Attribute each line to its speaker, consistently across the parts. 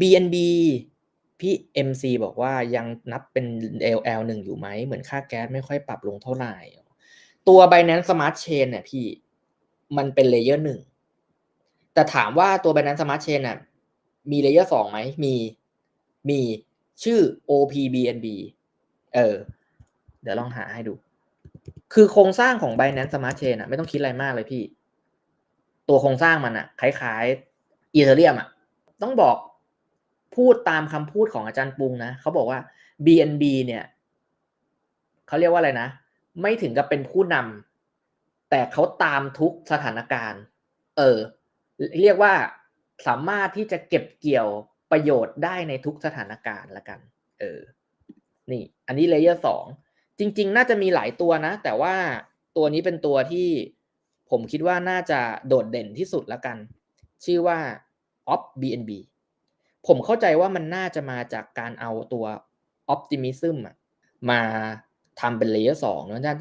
Speaker 1: BNB พี่ MC บอกว่ายังนับเป็น LL หนึ่งอยู่ไหม เหมือนค่าแก๊สไม่ค่อยปรับลงเท่าไหร่ ตัว Binance Smart Chain เนี่ยพี่มันเป็นเลเยอร์หนึ่งแต่ถามว่าตัว Binance Smart Chain น่ะมีเลเยอร์สองไหมมีมีชื่อ OPBNB เออ เดี๋ยวลองหาให้ดู คือโครงสร้างของ Binance Smart Chain อะไม่ต้องคิดอะไรมากเลยพี่ ตัวโครงสร้างมันอะคล้ายๆอีเธอเรียมอะต้องบอก พูดตามคำพูดของอาจารย์ปุงนะเขาบอกว่า BNB เนี่ยเขาเรียกว่าอะไรนะ ไม่ถึงกับเป็นผู้นำแต่เขาตามทุกสถานการณ์ เออ เรียกว่าสามารถที่จะเก็บเกี่ยวประโยชน์ได้ในทุกสถานการณ์ละกัน เออ นี่ อันนี้เลเยอร์สองจริง ๆ น่าจะมีหลายตัวนะ แต่ว่าตัวนี้เป็นตัวที่ผมคิดว่าน่าจะโดดเด่นที่สุดละกัน ชื่อว่า Op BNB ผมเข้าใจว่ามันน่าจะมาจากการเอาตัว Optimism มาทำเป็นเลเยอร์สองแล้วน่า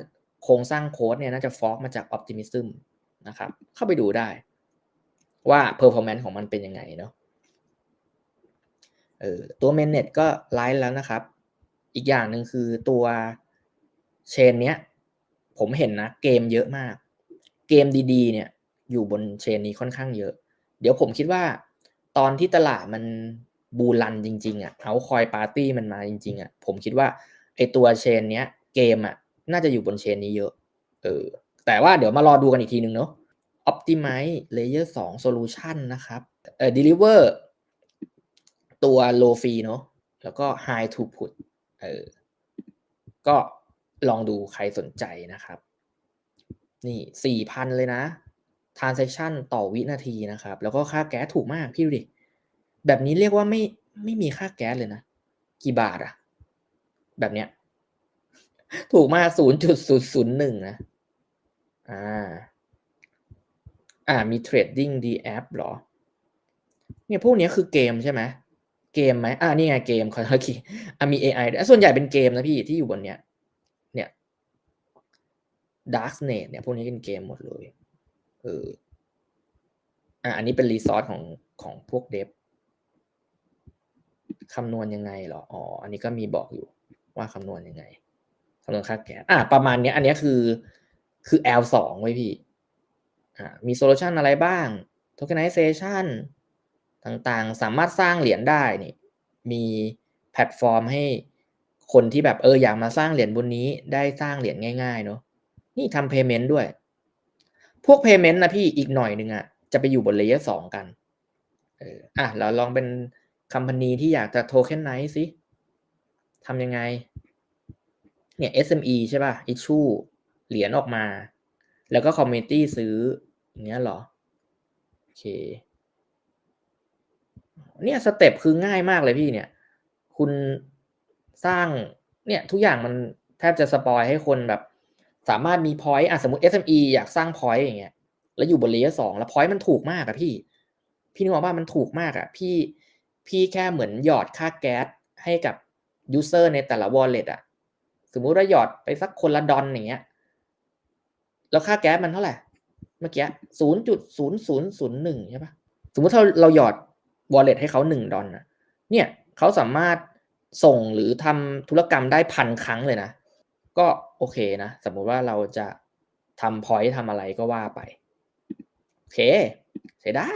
Speaker 1: โครงสร้างโค้ดเนี่ยน่าจะฟอกมาจาก Optimism นะครับ เข้าไปดูได้ ว่า performance ของมันเป็นยังไงเนาะเออตัว mainnet ก็ไลฟ์แล้วนะครับ อีกอย่างหนึ่งคือตัวเชนเนี้ย ผมเห็นนะ เกมเยอะมาก เกมดีๆ เนี่ย อยู่บนเชนนี้ค่อนข้างเยอะ เดี๋ยวผมคิดว่า ตอนที่ตลาดมันบูรันจริงๆอะเอาคอยปาร์ตี้มันมาจริงๆอะผมคิดว่าไอตัวเชนเนี้ยเกมอะน่าจะอยู่บนเชนนี้เยอะ เออ แต่ว่าเดี๋ยวมารอดูกันอีกทีนึงเนาะ Optimize Layer 2 Solution นะครับเอ่อ Deliver ตัว low fee เนาะแล้วก็ high throughput เออ ก็ลองดูใครสนใจนะครับ นี่สี่พันเลยนะ transaction ต่อวินาทีนะครับ แล้วก็ค่าแก๊สถูกมากพี่ดูดิ แบบนี้เรียกว่าไม่ไม่มีค่าแก๊สเลยนะ กี่บาทอะแบบเนี้ย ถูกมากศูนย์จุดศูนย์ศูนย์หนึ่งนะ อ่า อ่ามี trading d app หรอ เนี่ยพวกนี้คือเกมใช่ไหมเกมไหมอ่านี่ไงเกมขอโทษทีอ่มี AI ส่วนใหญ่เป็นเกมนะพี่ที่อยู่บนเนี้ย เนี่ย Darknet เนี่ยพวกนี้เป็นเกมหมดเลย เอออ่าอันนี้เป็นรีซอสของของพวกเดฟคำนวณยังไงเหรอ อ๋อ อันนี้ก็มีบอกอยู่ว่าคำนวณยังไงคำนวณค่าแก๊สอ่าประมาณเนี้ยอันนี้คือคือ L สองไว้พี่อ่ามีโซลูชันอะไรบ้าง tokenization ต่างๆ สามารถสร้างเหรียญได้นี่ มีแพลตฟอร์มให้คนที่แบบเอออยากมาสร้างเหรียญบนนี้ได้สร้างเหรียญง่ายๆเนาะนี่ทำ payment ด้วย พวก payment นะพี่อีกหน่อยหนึ่งอะจะไปอยู่บนเลเยอร์สองกัน เอออะเราลองเป็นคัมพานีที่อยากจะ tokenize สิทำยังไง เนี่ย SME ใช่ป่ะ issue เหรียญออกมา แล้วก็ community ซื้ออย่างเงี้ยเหรอ โอเค เนี่ยสเต็ปคือง่ายมากเลยพี่เนี่ย คุณสร้างเนี่ยทุกอย่างมันแทบจะสปอยให้คนแบบ สามารถมีพอยต์อะสมมติ SME อยากสร้างพอยต์อย่างเงี้ย แล้วอยู่บนเลเยอร์สองแล้วพอยต์มันถูกมากอะพี่ พี่นึกออกว่ามันถูกมากอะพี่พี่แค่เหมือนหยอดค่าแก๊สให้กับยูเซอร์ในแต่ละ wallet อะสมมุติว่าหยอดไปสักคนละดอนอย่างเงี้ย แล้วค่าแก๊สมันเท่าไหร่ เมื่อกี้ศูนย์จุดศูนย์ศูนย์ศูนย์หนึ่งใช่ปะสมมติถ้าเราหยอด wallet ให้เขาหนึ่งดอลนะเนี่ยเขาสามารถส่งหรือทำธุรกรรมได้พันครั้งเลยนะ ก็โอเคนะ สมมุติว่าเราจะทำพอยต์ทำอะไรก็ว่าไป โอเคใช้ได้